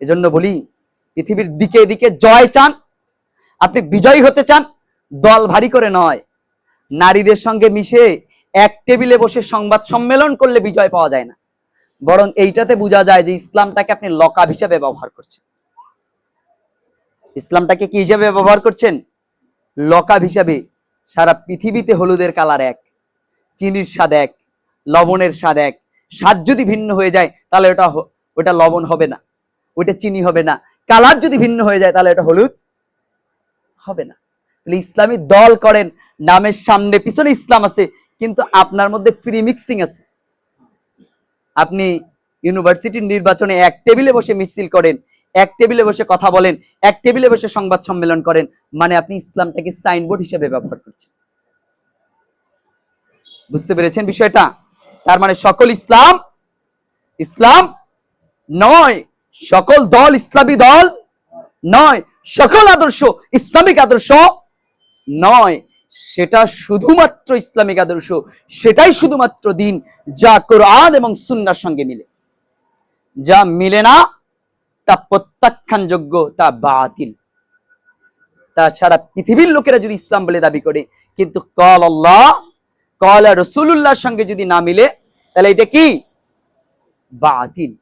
এজন্য বলি, পৃথিবীর দিকে দিকে জয় চান, আপনি বিজয়ী হতে চান, দল ভারী করে নয়। নারীদের সঙ্গে মিশে এক টেবিলে বসে সংবাদ সম্মেলন করলে বিজয় পাওয়া যায় না। বরং এইটাতে বোঝা যায় যে ইসলামটাকে আপনি লকাব হিসেবে ব্যবহার করছেন। ইসলামটাকে কি হিসাবে ব্যবহার করছেন? লকাব হিসাবে। সারা পৃথিবীতে হলুদের কালার এক, চিনির স্বাদ এক, লবণের স্বাদ এক। স্বাদ যদি ভিন্ন হয়ে যায়, তাহলে ওটা ওটা লবণ হবে না। ওটা চিনি হবে না। কালার যদি ভিন্ন হয়ে যায়, তাহলে এটা হলুদ হবে না। ইসলামী দল করেন, নামের সামনে, পিছনে ইসলাম আছে, কিন্তু আপনার মধ্যে ফ্রি মিক্সিং আছে। আপনি ইউনিভার্সিটির নির্বাচনে এক টেবিলে বসে মিছিল করেন, এক টেবিলে বসে কথা বলেন, এক টেবিলে বসে সংবাদ সম্মেলন করেন মানে আপনি ইসলামটাকে সাইনবোর্ড হিসেবে ব্যবহার করছেন। বুঝতে পেরেছেন বিষয়টা? তার মানে সকল ইসলাম ইসলাম নয়। সকল দল ইসলামী দল নয়, সকল আদর্শ ইসলামিক আদর্শ নয়। সেটা শুধুমাত্র ইসলামিক আদর্শ, সেটাই শুধুমাত্র দিন যা কোরআন এবং সুন্নার সঙ্গে মিলে। যা মিলে না, তা প্রত্যাখ্যানযোগ্য, তা বাতিল। তা সারা পৃথিবীর লোকেরা যদি ইসলাম বলে দাবি করে, কিন্তু কল আল্লাহ কল রসুল্লাহর সঙ্গে যদি না মিলে, তাহলে এটা কি? বাতিল।